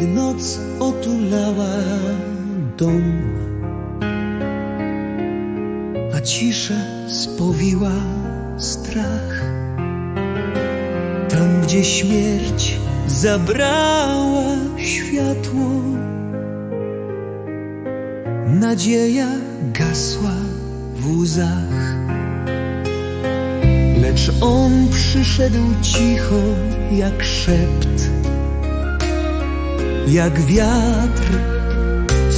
gdy noc otulała dom, a ciszę spowiła strach. Tam, gdzie śmierć zabrała światło, nadzieja gasła w łzach. Lecz on przyszedł cicho jak szept, jak wiatr,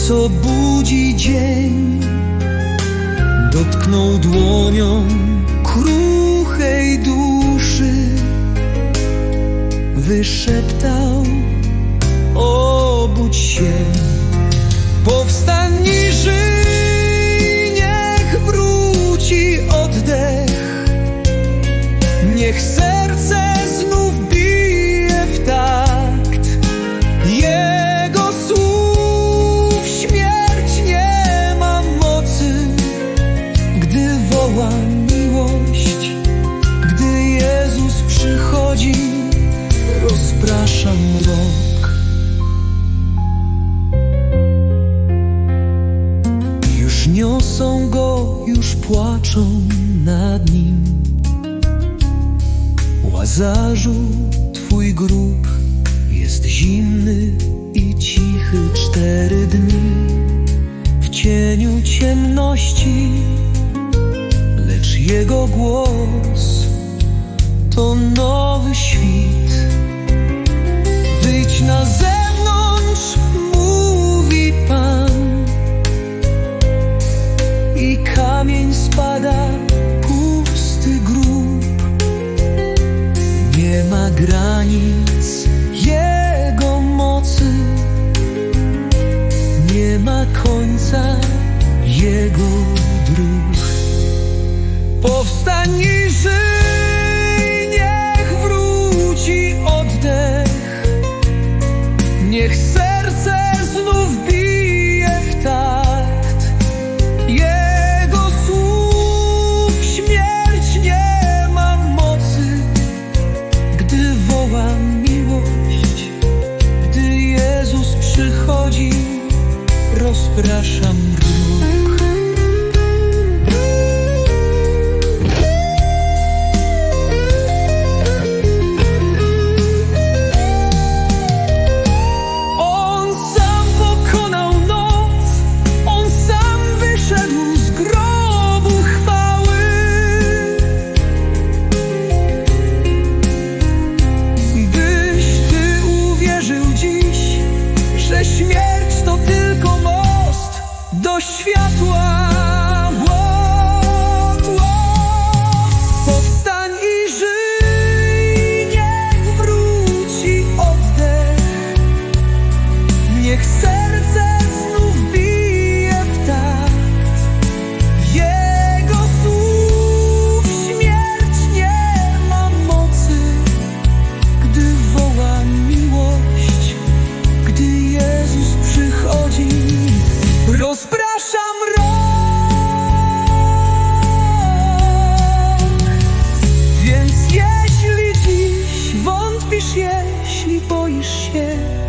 co budzi dzień. Dotknął dłonią kruchej duszy, wyszeptał: Obudź się, powstań i żyj, niech wróci oddech. Niech serce Rozprasza mrok Już niosą go, już płaczą nad nim. Łazarzu, twój grób jest zimny i cichy cztery dni. W cieniu ciemności, lecz jego głos to nowy świt. Na zewnątrz, mówi Pan, i kamień spada, pusty grób. Nie ma granic Jego mocy, nie ma końca Jego dróg. Powstań rozpraszam rów. Światła. 些，许多一些。